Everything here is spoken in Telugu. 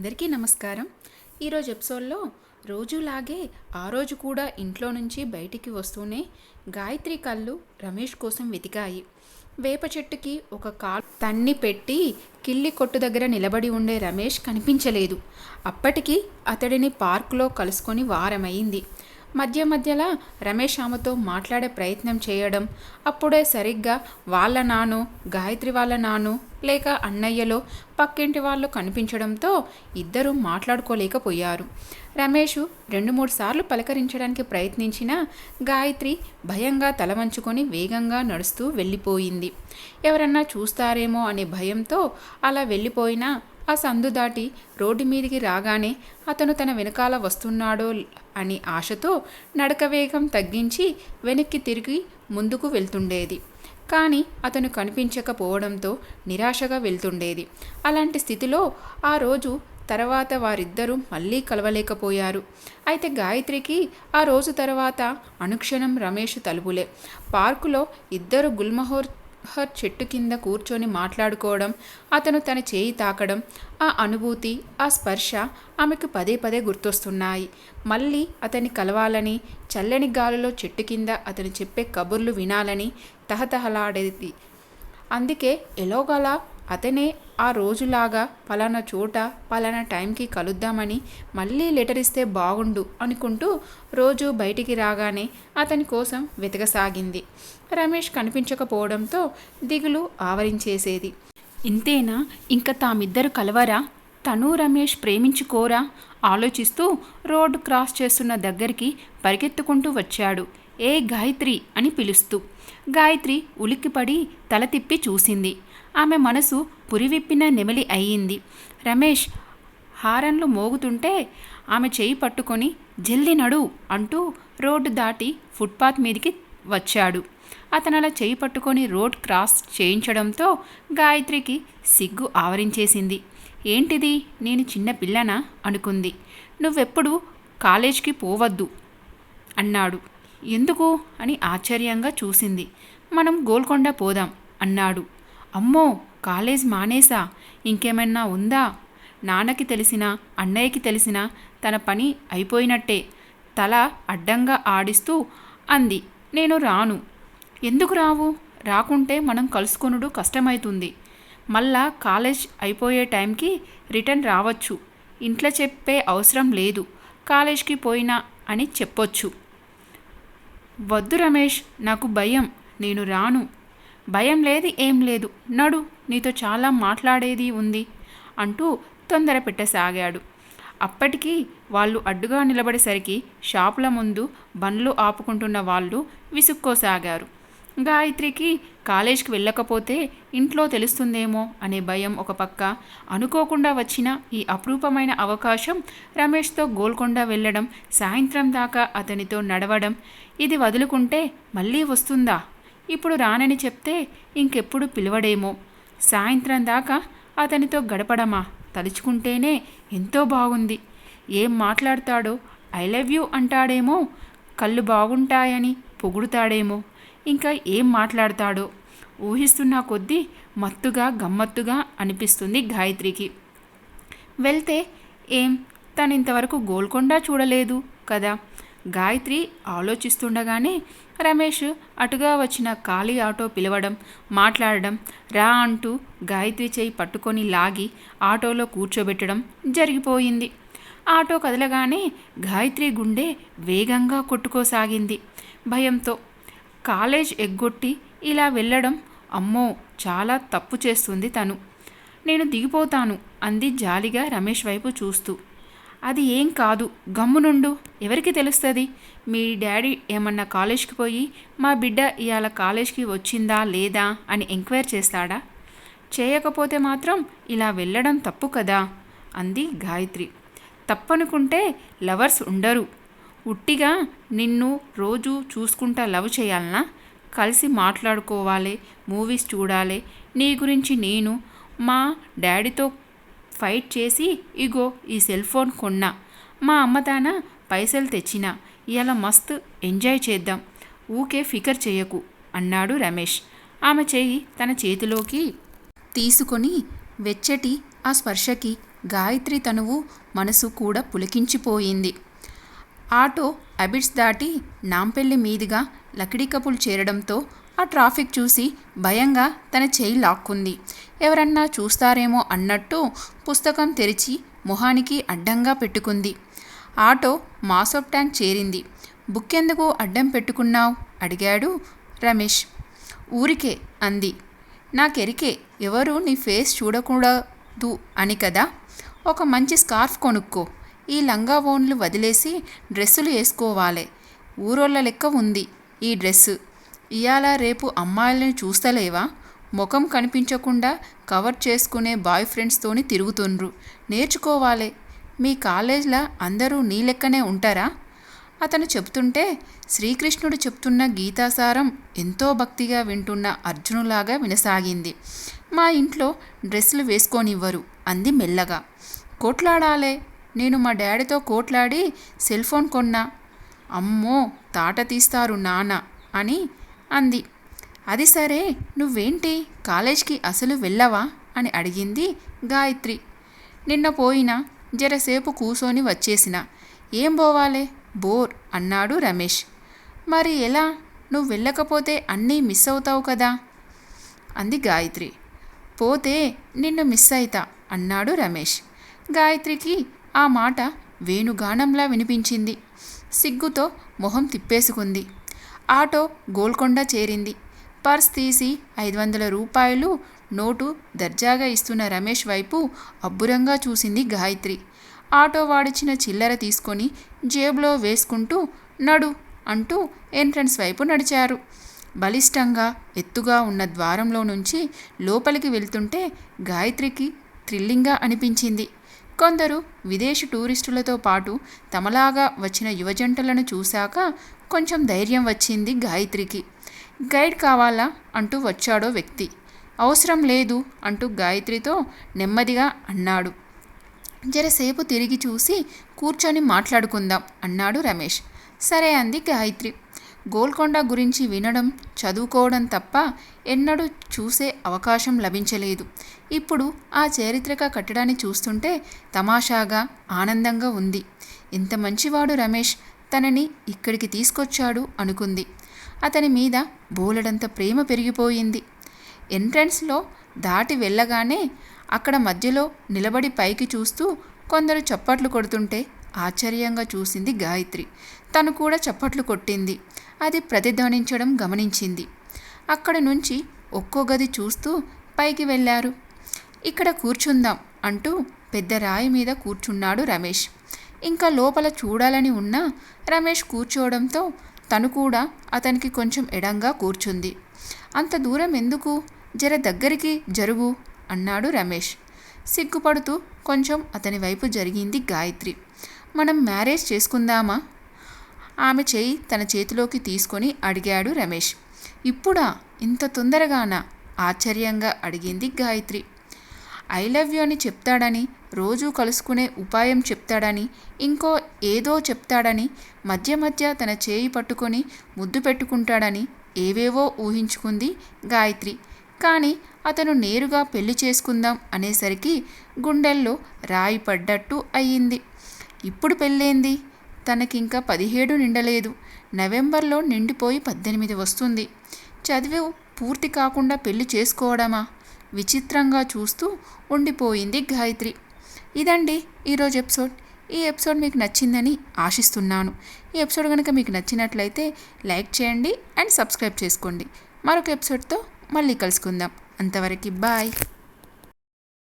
అందరికీ నమస్కారం. ఈరోజు ఎపిసోడ్లో రోజులాగే ఆ రోజు కూడా ఇంట్లో నుంచి బయటికి వస్తూనే గాయత్రి కళ్ళు రమేష్ కోసం వెతికాయి. వేప చెట్టుకి ఒక కాలు తన్ని పెట్టి కిల్లి కొట్టు దగ్గర నిలబడి ఉండే రమేష్ కనిపించలేదు. అప్పటికి అతడిని పార్కులో కలుసుకొని వారమైంది. మధ్య మధ్యలో రమేష్ ఆమెతో మాట్లాడే ప్రయత్నం చేయడం అప్పుడే సరిగ్గా వాళ్ళ నాను గాయత్రి వాళ్ళ నాను లేక అన్నయ్యలో పక్కింటి వాళ్ళు కనిపించడంతో ఇద్దరూ మాట్లాడుకోలేకపోయారు. రమేష్ రెండు మూడు సార్లు పలకరించడానికి ప్రయత్నించినా గాయత్రి భయంగా తల వంచుకొని వేగంగా నడుస్తూ వెళ్ళిపోయింది. ఎవరన్నా చూస్తారేమో అనే భయంతో అలా వెళ్ళిపోయినా ఆ సందు దాటి రోడ్డు మీదికి రాగానే అతను తన వెనకాల వస్తున్నాడో అని ఆశతో నడక వేగం తగ్గించి వెనక్కి తిరిగి ముందుకు వెళ్తుండేది. కానీ అతను కనిపించకపోవడంతో నిరాశగా వెళ్తుండేది. అలాంటి స్థితిలో ఆ రోజు తర్వాత వారిద్దరూ మళ్ళీ కలవలేకపోయారు. అయితే గాయత్రికి ఆ రోజు తర్వాత అనుక్షణం రమేష్ తలుపులే. పార్కులో ఇద్దరు గుల్మహోర్ హర్ చెట్టు కింద కూర్చొని మాట్లాడుకోవడం అతను తన చేయి తాకడం ఆ అనుభూతి ఆ స్పర్శ ఆమెకు పదే పదే గుర్తొస్తున్నాయి. మళ్ళీ అతన్ని కలవాలని చల్లని గాలిలో చెట్టు కింద అతను చెప్పే కబుర్లు వినాలని తహతహలాడేది. అందుకే ఎలాగలా అతనే ఆ రోజులాగా పలానా చోట పలానా టైంకి కలుద్దామని మళ్ళీ లెటర్ ఇస్తే బాగుండు అనుకుంటూ రోజు బయటికి రాగానే అతని కోసం వెతకసాగింది. రమేష్ కనిపించకపోవడంతో దిగులు ఆవరించేసేది. ఇంతేనా? ఇంకా తామిద్దరు కలవరా? తను రమేష్ ప్రేమించుకోరా? ఆలోచిస్తూ రోడ్డు క్రాస్ చేస్తున్న దగ్గరికి పరిగెత్తుకుంటూ వచ్చాడు. ఏ గాయత్రి అని పిలుస్తూ. గాయత్రి ఉలిక్కిపడి తల తిప్పి చూసింది. ఆమె మనసు పురివిప్పిన నెమలి అయ్యింది. రమేష్ హారన్లు మోగుతుంటే ఆమె చేయి పట్టుకొని జల్ది నడు అంటూ రోడ్డు దాటి ఫుట్పాత్ మీదికి వచ్చాడు. అతను అలా చేయి పట్టుకొని రోడ్ క్రాస్ చేయించడంతో గాయత్రికి సిగ్గు ఆవరించేసింది. ఏంటిది? నేను చిన్న పిల్లనా? అనుకుంది. నువ్వెప్పుడు కాలేజ్కి పోవద్దు అన్నాడు. ఎందుకు? అని ఆశ్చర్యంగా చూసింది. మనం గోల్కొండ పోదాం అన్నాడు. అమ్మో కాలేజ్ మానేసా ఇంకేమన్నా ఉందా? నాన్నకి తెలిసినా అన్నయ్యకి తెలిసినా తన పని అయిపోయినట్టే. తల అడ్డంగా ఆడిస్తూ అంది నేను రాను. ఎందుకు రావు? రాకుంటే మనం కలుసుకొనుడు కష్టమవుతుంది మళ్ళా కాలేజ్ అయిపోయే టైంకి రిటర్న్ రావచ్చు. ఇంట్లో చెప్పే అవసరం లేదు. కాలేజ్కి పోయినా అని చెప్పొచ్చు. వద్దు రమేష్ నాకు భయం. నేను రాను. భయం లేదు ఏం లేదు. నడు నీతో చాలా మాట్లాడేది ఉంది అంటూ తొందర పెట్టసాగాడు. అప్పటికీ వాళ్ళు అడ్డుగా నిలబడేసరికి షాపుల ముందు బండ్లు ఆపుకుంటున్న వాళ్ళు విసుక్కోసాగారు. గాయత్రికి కాలేజ్కి వెళ్ళకపోతే ఇంట్లో తెలుస్తుందేమో అనే భయం ఒక పక్క అనుకోకుండా వచ్చిన ఈ అపురూపమైన అవకాశం రమేష్తో గోల్కొండ వెళ్ళడం సాయంత్రం దాకా అతనితో నడవడం ఇది వదులుకుంటే మళ్ళీ వస్తుందా? ఇప్పుడు రానని చెప్తే ఇంకెప్పుడు పిలవడేమో. సాయంత్రం దాకా అతనితో గడపడమా? తలుచుకుంటేనే ఎంతో బాగుంది. ఏం మాట్లాడతాడో ఐ లవ్ యూ అంటాడేమో? కళ్ళు బాగుంటాయని పొగుడుతాడేమో? ఇంకా ఏం మాట్లాడతాడో? ఊహిస్తున్న కొద్దీ మత్తుగా గమ్మత్తుగా అనిపిస్తుంది గాయత్రికి. వెళ్తే ఏం? తను ఇంతవరకు గోల్కొండ చూడలేదు కదా? గాయత్రి ఆలోచిస్తుండగానే రమేష్ అటుగా వచ్చిన ఖాళీ ఆటో పిలవడం మాట్లాడడం రా అంటూ గాయత్రి చేయి పట్టుకొని లాగి ఆటోలో కూర్చోబెట్టడం జరిగిపోయింది. ఆటో కదలగానే గాయత్రి గుండె వేగంగా కొట్టుకోసాగింది. భయంతో కాలేజ్ ఎగ్గొట్టి ఇలా వెళ్ళడం అమ్మో చాలా తప్పు చేస్తుంది తను. నేను దిగిపోతాను అంది జాలిగా రమేష్ వైపు చూస్తూ. అది ఏం కాదు. గమ్మునుండు ఎవరికి తెలుస్తుంది? మీ డాడీ ఏమన్నా కాలేజ్కి పోయి మా బిడ్డ ఇవాళ కాలేజ్కి వచ్చిందా లేదా? అని ఎంక్వైర్ చేస్తాడా? చేయకపోతే మాత్రం ఇలా వెళ్ళడం తప్పు కదా? అంది గాయత్రి. తప్పనుకుంటే లవర్స్ ఉండరు. ఉట్టిగా నిన్ను రోజు చూసుకుంటా లవ్ చేయాలనా? కలిసి మాట్లాడుకోవాలి మూవీస్ చూడాలి. నీ గురించి నేను మా డాడీతో ఫైట్ చేసి ఇగో ఈ సెల్ ఫోన్ కొన్నా. మా అమ్మదాన పైసలు తెచ్చిన. ఇలా మస్తు ఎంజాయ్ చేద్దాం. ఊకే ఫికర్ చేయకు అన్నాడు రమేష్. ఆమె చేయి తన చేతిలోకి తీసుకొని వెచ్చటి ఆ స్పర్శకి గాయత్రి తనువు మనసు కూడా పులికించిపోయింది. ఆటో అబిడ్స్ దాటి నాంపెల్లి మీదుగా లకిడికపుల్ చేరడంతో ఆ ట్రాఫిక్ చూసి భయంగా తన చేయి లాక్కుంది. ఎవరన్నా చూస్తారేమో అన్నట్టు పుస్తకం తెరిచి మొహానికి అడ్డంగా పెట్టుకుంది. ఆటో మాసోప్ ట్యాంక్ చేరింది. బుక్కెందుకు అడ్డం పెట్టుకున్నావు? అడిగాడు రమేష్. ఊరికే అంది. నాకెరికే ఎవరు నీ ఫేస్ చూడకూడదు అని కదా? ఒక మంచి స్కార్ఫ్ కొనుక్కో. ఈ లంగా ఓన్లు వదిలేసి డ్రెస్సులు వేసుకోవాలి. ఊరోళ్ళ లెక్క ఉంది ఈ డ్రెస్సు. ఇవాళ రేపు అమ్మాయిలను చూస్తలేవా? ముఖం కనిపించకుండా కవర్ చేసుకునే బాయ్ ఫ్రెండ్స్తోని తిరుగుతుండ్రు. నేర్చుకోవాలి. మీ కాలేజ్లో అందరూ నీ లెక్కనే ఉంటారా? అతను చెప్తుంటే శ్రీకృష్ణుడు చెప్తున్న గీతాసారం ఎంతో భక్తిగా వింటున్న అర్జునులాగా వినసాగింది. మా ఇంట్లో డ్రెస్సులు వేసుకోనివ్వరు అంది మెల్లగా. కోట్లాడాలే. నేను మా డాడీతో కోట్లాడి సెల్ ఫోన్ కొన్నా. అమ్మో తాట తీస్తారు నాన్న అని అంది. అది సరే నువ్వేంటి? కాలేజ్కి అసలు వెళ్ళవా? అని అడిగింది గాయత్రి. నిన్న పోయినా జరసేపు కూసోని వచ్చేసిన. ఏం పోవాలే? బోర్ అన్నాడు రమేష్. మరి ఎలా? నువ్వు వెళ్ళకపోతే అన్నీ మిస్ అవుతావు కదా? అంది గాయత్రి. పోతే నిన్ను మిస్ అయితా అన్నాడు రమేష్. గాయత్రికి ఆ మాట వేణుగానంలా వినిపించింది. సిగ్గుతో మొహం తిప్పేసుకుంది. ఆటో గోల్కొండ చేరింది. పర్స్ తీసి ఐదు వందల రూపాయలు నోటు దర్జాగా ఇస్తున్న రమేష్ వైపు అబ్బురంగా చూసింది గాయత్రి. ఆటో వాడిచిన చిల్లర తీసుకొని జేబులో వేసుకుంటూ నడు అంటూ ఎంట్రన్స్ వైపు నడిచారు. బలిష్టంగా ఎత్తుగా ఉన్న ద్వారంలో నుంచి లోపలికి వెళ్తుంటే గాయత్రికి థ్రిల్లింగ్గా అనిపించింది. కొందరు విదేశీ టూరిస్టులతో పాటు తమలాగా వచ్చిన యువజంటలను చూశాక కొంచెం ధైర్యం వచ్చింది గాయత్రికి. గైడ్ కావాలా? అంటూ వచ్చాడో వ్యక్తి. అవసరం లేదు అంటూ గాయత్రితో నెమ్మదిగా అన్నాడు. జరసేపు తిరిగి చూసి కూర్చొని మాట్లాడుకుందాం అన్నాడు రమేష్. సరే అంది గాయత్రి. గోల్కొండ గురించి వినడం చదువుకోవడం తప్ప ఎన్నడూ చూసే అవకాశం లభించలేదు. ఇప్పుడు ఆ చారిత్రక కట్టడాన్ని చూస్తుంటే తమాషాగా ఆనందంగా ఉంది. ఇంత మంచివాడు రమేష్. తనని ఇక్కడికి తీసుకొచ్చాడు అనుకుంది. అతని మీద బోలెడంత ప్రేమ పెరిగిపోయింది. ఎంట్రన్స్లో దాటి వెళ్ళగానే అక్కడ మధ్యలో నిలబడి పైకి చూస్తూ కొందరు చప్పట్లు కొడుతుంటే ఆశ్చర్యంగా చూసింది గాయత్రి. తను కూడా చప్పట్లు కొట్టింది. అది ప్రతిధ్వనించడం గమనించింది. అక్కడ నుంచి ఒక్కో గది చూస్తూ పైకి వెళ్ళారు. ఇక్కడ కూర్చుందాం అంటూ పెద్ద రాయి మీద కూర్చున్నాడు రమేష్. ఇంకా లోపల చూడాలని ఉన్నా రమేష్ కూర్చోవడంతో తను కూడా అతనికి కొంచెం ఎడంగా కూర్చుంది. అంత దూరం ఎందుకు? జర దగ్గరికి జరుగు అన్నాడు రమేష్. సిగ్గుపడుతూ కొంచెం అతని వైపు జరిగింది గాయత్రి. మనం మ్యారేజ్ చేసుకుందామా? ఆమె చేయి తన చేతిలోకి తీసుకొని అడిగాడు రమేష్. ఇప్పుడా? ఇంత తొందరగానా? ఆశ్చర్యంగా అడిగింది గాయత్రి. ఐ లవ్ యూ అని చెప్తాడని రోజు కలుసుకునే ఉపాయం చెప్తాడని ఇంకో ఏదో చెప్తాడని మధ్య మధ్య తన చేయి పట్టుకొని ముద్దు పెట్టుకుంటాడని ఏవేవో ఊహించుకుంది గాయత్రి. కానీ అతను నేరుగా పెళ్ళి చేసుకుందాం అనేసరికి గుండెల్లో రాయి పడ్డట్టు అయ్యింది. ఇప్పుడు పెళ్ళేంది? తనకింకా పదిహేడు నిండలేదు. నవంబర్లో నిండిపోయి పద్దెనిమిది వస్తుంది. చదివి పూర్తి కాకుండా పెళ్ళి చేసుకోవడమా? విచిత్రంగా చూస్తూ ఉండిపోయింది గాయత్రి. ఇదండి ఈరోజు ఎపిసోడ్. ఈ ఎపిసోడ్ మీకు నచ్చిందని ఆశిస్తున్నాను. ఈ ఎపిసోడ్ కనుక మీకు నచ్చినట్లయితే లైక్ చేయండి అండ్ సబ్స్క్రైబ్ చేసుకోండి. మరొక ఎపిసోడ్తో మళ్ళీ కలుసుకుందాం. అంతవరకు బాయ్.